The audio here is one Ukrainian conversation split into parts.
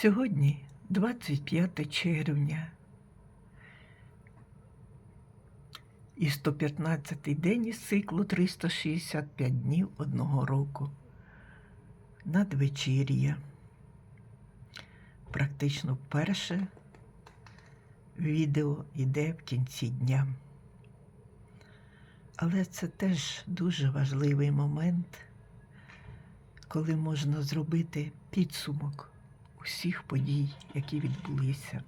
Сьогодні 25 червня і 115-й день із циклу 365 днів одного року. Надвечір'я. Практично вперше відео йде в кінці дня. Але це теж дуже важливий момент, коли можна зробити підсумок усіх подій, які відбулися.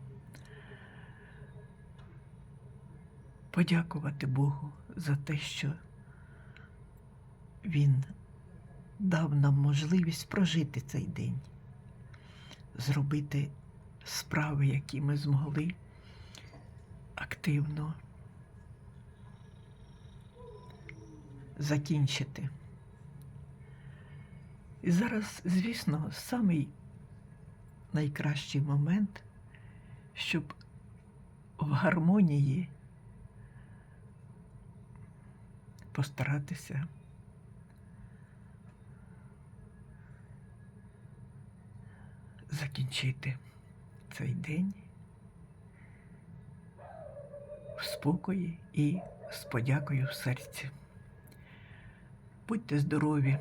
Подякувати Богу за те, що Він дав нам можливість прожити цей день, зробити справи, які ми змогли активно закінчити. І зараз, звісно, самий найкращий момент, щоб в гармонії постаратися закінчити цей день в спокої і з подякою в серці. Будьте здорові!